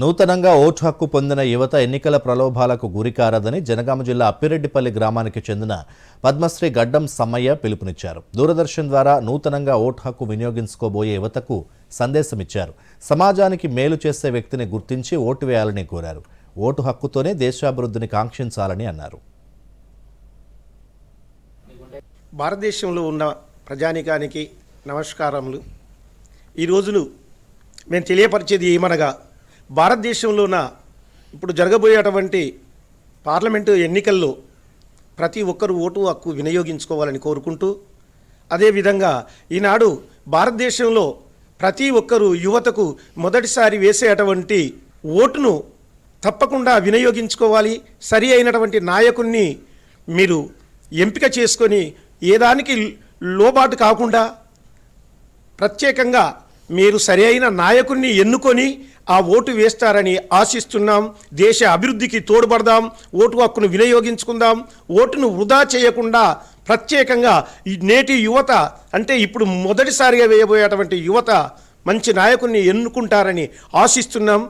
నూతనంగా ఓటు హక్కు పొందిన యువత ఎన్నికల ప్రలోభాలకు గురికారదని జనగామ జిల్లా అప్పిరెడ్డిపల్లి గ్రామానికి చెందిన పద్మశ్రీ గడ్డం సమ్మయ్య పిలుపునిచ్చారు. దూరదర్శన్ ద్వారా నూతనంగా ఓటు హక్కు వినియోగించుకోబోయే యువతకు సందేశమిచ్చారు. సమాజానికి మేలు చేసే వ్యక్తిని గుర్తించి ఓటు వేయాలని కోరారు. ఓటు హక్కుతోనే దేశాభివృద్ధిని కాంక్షించాలని అన్నారు. భారతదేశంలో ఉన్న ప్రజానికానికి నమస్కారములు. ఈ రోజులు మేము తెలియపరిచేది ఏమనగా భారతదేశంలోన ఇప్పుడు జరగబోయేటువంటి పార్లమెంటు ఎన్నికల్లో ప్రతి ఒక్కరు ఓటు హక్కు వినియోగించుకోవాలని కోరుకుంటూ అదేవిధంగా ఈనాడు భారతదేశంలో ప్రతి ఒక్కరూ యువతకు మొదటిసారి వేసేటువంటి ఓటును తప్పకుండా వినియోగించుకోవాలి సరి అయినటువంటి నాయకుణ్ణి మీరు ఎంపిక చేసుకొని ఏ దానికి లోబాటు కాకుండా ప్రత్యేకంగా మీరు సరి అయిన నాయకుడిని ఎన్నుకొని ఆ ఓటు వేస్తారని ఆశిస్తున్నాం. దేశ అభివృద్ధికి తోడ్పడదాం. ఓటు హక్కును వినియోగించుకుందాం. ఓటును వృధా చేయకుండా ప్రత్యేకంగా ఈ నేటి యువత అంటే ఇప్పుడు మొదటిసారిగా వేయబోయేటువంటి యువత మంచి నాయకుడిని ఎన్నుకుంటారని ఆశిస్తున్నాం.